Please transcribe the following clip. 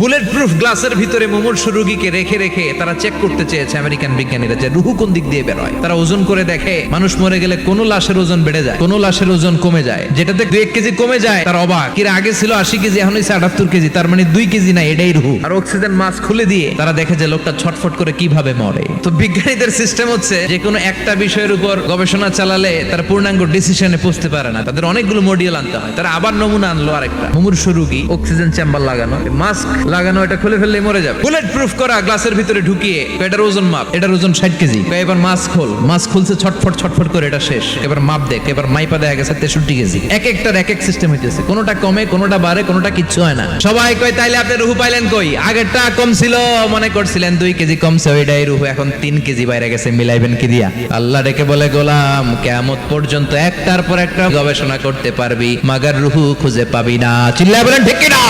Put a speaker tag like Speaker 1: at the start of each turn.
Speaker 1: Bullet proof গ্লাসের ভিতরে মুমূর্ষ রোগীকে রেখে রেখে তারা চেক করতে চেয়েছে আমেরিকান বিজ্ঞানীরা যে রুহু কোন দিক দিয়ে বেরোয়। তারা ওজন করে দেখে, মানুষ মরে গেলে কোন লাশের ওজন বেড়ে যায়, কোন লাশের ওজন কমে যায়। যেটাতে দুই এক কেজি কমে যায়, তার অবাক। কিরা আগে ছিল আশি কেজি, এখন হয়েছে আটাত্তর কেজি, তার মানে দুই কেজি না, এটাই রুহু। আর অক্সিজেন মাস্ক খুলে দিয়ে তারা দেখে যে লোকটা ছটফট করে কীভাবে মরে। তো বিজ্ঞানীদের সিস্টেম হচ্ছে, যে কোনো একটা বিষয়ের উপর গবেষণা চালালে তার পূর্ণাঙ্গ ডিসিশনে পৌঁছতে পারে না। তাদের অনেকগুলো মডিউল আনতে হয়। তারা আবার নমুনা আনলো আরেকটা। মুমূর্ষ রোগী অক্সিজেন চেম্বার লাগানো মাস্ক লাগানো এটা খুলে ফেললে মরে যাবে। বুলেট প্রুফ করা গ্লাসের ভিতরে ঢুকিয়ে এটার ওজন মাপ এটার ওজন ষাট কেজি। এবার মাছ খোল মাস্ক খুলছে ছটফট ছটফট করে এটা শেষ। এবার মাপ দেখ এবার মাইপা দেখা গেছে তেষট্টি কেজি। এক একটার এক এক সিস্টেম হইতেছে। কোনোটা কমে কোনোটা বাড়ে কোনোটা কিচ্ছু হয় না। সবাই কয় তাইলে আপনি রুহু পাইলেন কই? আগেরটা কম ছিল মনে করছিলেন দুই কেজি কমছে ওইটাই রুহু এখন তিন কেজি বাইরে গেছে মিলাইবেন কি দিয়া? আল্লাহ ডেকে বলে গোলাম কেমত পর্যন্ত একটার পর একটা গবেষণা করতে পারবি মাগার রুহু খুঁজে পাবি না। চিল্লা বলেন ঠিক কিনা?